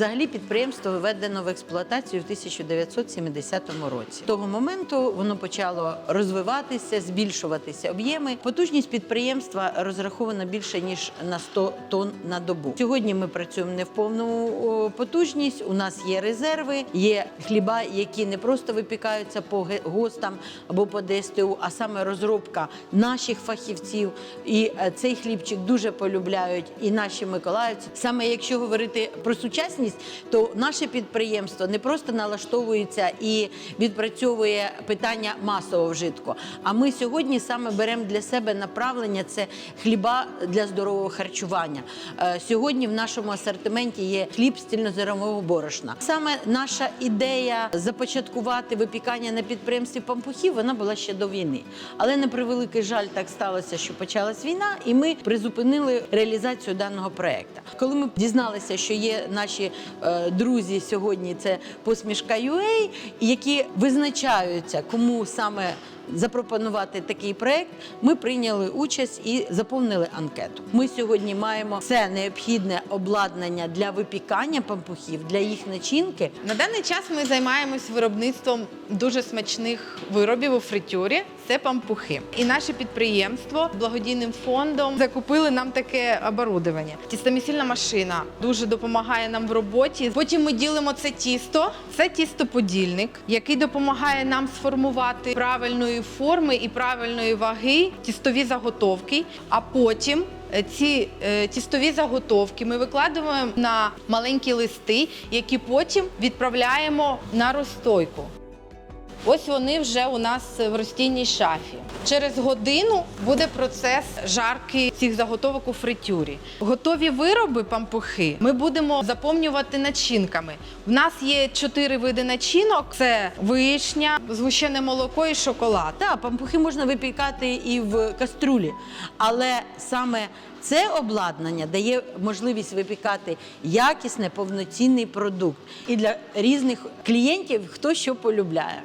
Взагалі підприємство введено в експлуатацію в 1970 році. Того моменту воно почало розвиватися, збільшуватися об'єми. Потужність підприємства розрахована більше ніж на 100 тонн на добу. Сьогодні ми працюємо не в повну потужність. У нас є резерви, є хліба, які не просто випікаються по гостам або по ДСТУ, а саме розробка наших фахівців. І е, цей хлібчик дуже полюбляють і наші миколаївці. Саме якщо говорити про сучасність, то наше підприємство не просто налаштовується і відпрацьовує питання масового вжитку. А ми сьогодні саме беремо для себе направлення це хліба для здорового харчування. Е, Сьогодні в нашому асортименті є хліб з цільнозернового борошна. Саме наша ідея започаткувати випікання на підприємстві пампухів вона була ще до війни. Але на превеликий жаль, так сталося, що почалась війна, і ми призупинили реалізацію даного проекту. Коли ми дізналися, що є наші е, друзі сьогодні, це посмішка UA, які визначаються, кому саме запропонувати такий проект, ми прийняли участь і заповнили анкету. Ми сьогодні маємо все необхідне обладнання для випікання пампухів, для їх начинки. На даний час ми займаємось виробництвом дуже смачних виробів у фритюрі. Це пампухи. І наше підприємство благодійним фондом закупили нам таке оборудовання. Тістомісільна машина дуже допомагає нам в роботі. Потім ми ділимо це тісто. Це тістоподільник, який допомагає нам сформувати правильної форми і правильної ваги тістові заготовки. А потім Е, Ці е, тістові заготовки ми викладаємо на маленькі листи, які потім відправляємо на розстойку. Ось вони вже у нас в розтійній шафі. Через годину буде процес жарки цих заготовок у фритюрі. Готові вироби пампухи ми будемо заповнювати начинками. В нас є чотири види начинок: це вишня, згущене молоко і шоколад. Так, пампухи можна випікати і в каструлі, але саме це обладнання дає можливість випікати якісний повноцінний продукт і для різних клієнтів хто що полюбляє.